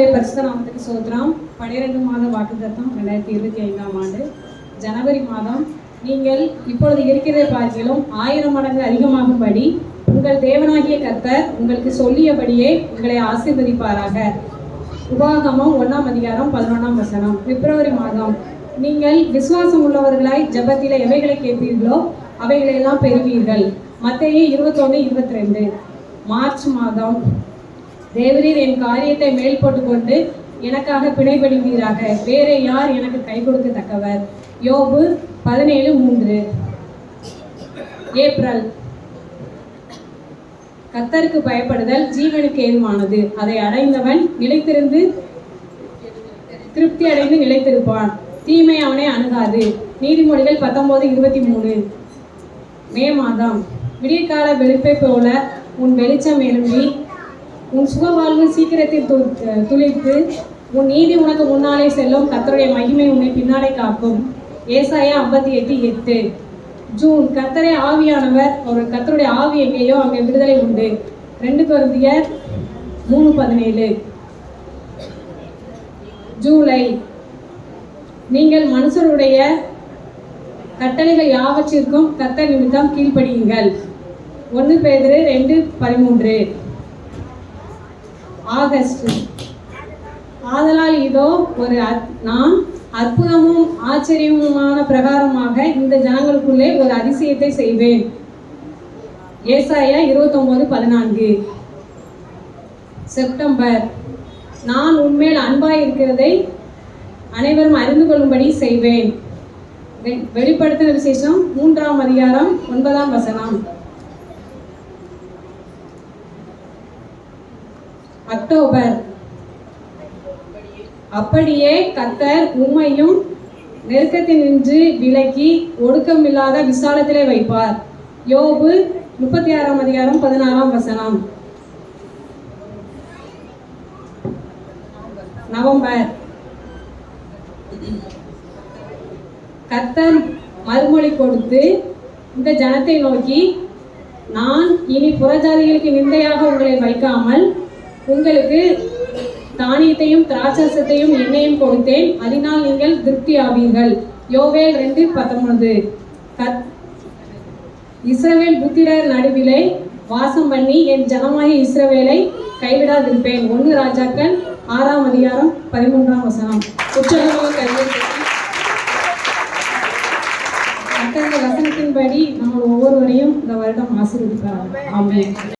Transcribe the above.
கர்த்தருடைய பரிசுத்த நாமத்துக்கு சோத்திரம். பனிரெண்டு மாத வாக்குத்தத்தம் ரெண்டாயிரத்தி இருபத்தி ஐந்தாம் ஆண்டு ஜனவரி மாதம். நீங்கள் இப்பொழுது இருக்கிறதை பார்க்கிலும் ஆயிரம் மடங்கு அதிகமாகும்படி உங்கள் தேவனாகிய கர்த்தர் உங்களுக்கு சொல்லியபடியே உங்களை ஆசீர்வதிப்பாராக. உபாகமம் ஒன்றாம் அதிகாரம் பதினொன்றாம் வசனம். பிப்ரவரி மாதம். நீங்கள் விசுவாசம் உள்ளவர்களாய் ஜெபத்தில எவைகளை கேட்பீர்களோ அவைகளை எல்லாம் பெறுவீர்கள். மத்தையே இருபத்தொன்று இருபத்தி ரெண்டு. மார்ச் மாதம். தேவரீர் என் காரியத்தை மேல் போட்டுக்கொண்டு எனக்காக பிணைப்படுகிறீராக வேற யார் எனக்கு கை கொடுக்கத்தக்கவர்? யோபு பதினேழு மூன்று. ஏப்ரல். கத்தருக்கு பயப்படுதல் ஜீவனுக்கு ஏதுவானது அதை அடைந்தவன் நிலைத்திருந்து திருப்தி அடைந்து நிலைத்திருப்பான். தீமை அவனை அணுகாது. நீதிமொழிகள் பத்தொன்பது இருபத்தி மூணு. மே மாதம். விடியற்கால வெளுப்பை போல உன் வெளிச்சம் எழும்பி உன் சுகவாழ்வு சீக்கிரத்தில் து- துளிர்த்து உன் நீதி உனக்கு முன்னாலே செல்லும். கத்தருடைய மகிமை உன்னை பின்னாலே காக்கும். ஏசாயா ஐம்பத்தி எட்டு எட்டு. ஜூன் கத்தரை ஆவியானவர். அவர் கத்தருடைய ஆவி எங்கேயோ அங்கே விடுதலை உண்டு. ரெண்டு கொருந்தியர் மூணு பதினேழு. ஜூலை நீங்கள் மனுஷருடைய கட்டளைகள் யாவற்றிற்கும் கத்த நிமித்தம் கீழ்ப்படியுங்கள். ஒன்று பேதரு ரெண்டு பதிமூன்று. ஆகஸ்ட். ஆதலால் இதோ ஒரு அற்- நான் அற்புதமும் ஆச்சரியமுமான பிரகாரமாக இந்த ஜனங்களுக்குள்ளே ஒரு அதிசயத்தை செய்வேன். ஏசாயா இருபத்தொன்பது பதினான்கு. செப்டம்பர். நான் உண்மையில் அன்பாய் இருக்கிறதை அனைவரும் அறிந்து கொள்ளும்படி செய்வேன். வெ- வெளிப்படுத்தின விசேஷம் மூன்றாம் அதிகாரம் ஒன்பதாம் வசனம். அக்டோபர் அப்படியே கத்தர் உம்மையும் நெருக்கத்தில் நின்று விலக்கி ஒடுக்கமில்லாத விசாலத்திலே வைப்பார். யோபு முப்பத்தி ஆறாம் அதிகாரம் பதினாறாம் வசனம். நவம்பர். கத்தர் மறுமொழி கொடுத்து இந்த ஜனத்தை நோக்கி நான் இனி புறஜாதிகளுக்கு நிந்தையாக உங்களை வைக்காமல் உங்களுக்கு தானியத்தையும் திராட்சசத்தையும் எண்ணெயும் கொடுத்தேன். அதனால் நீங்கள் திருப்தி ஆவீர்கள் யோவேல் ரெண்டு பத்தொன்பது. கத் இஸ்ரவேல் புத்திரர் நடுவிலே வாசம் பண்ணி என் ஜனமாகிய இஸ்ரவேலை கைவிடாதிருப்பேன். ஒன்று ராஜாக்கள் ஆறாம் அதிகாரம் பதிமூன்றாம் வசனம். உற்சாகமாக கல்வி தட்டி வசனத்தின்படி நம்ம ஒவ்வொருவரையும் இந்த வருடம் ஆசீர்வதிப்பார் ஆமே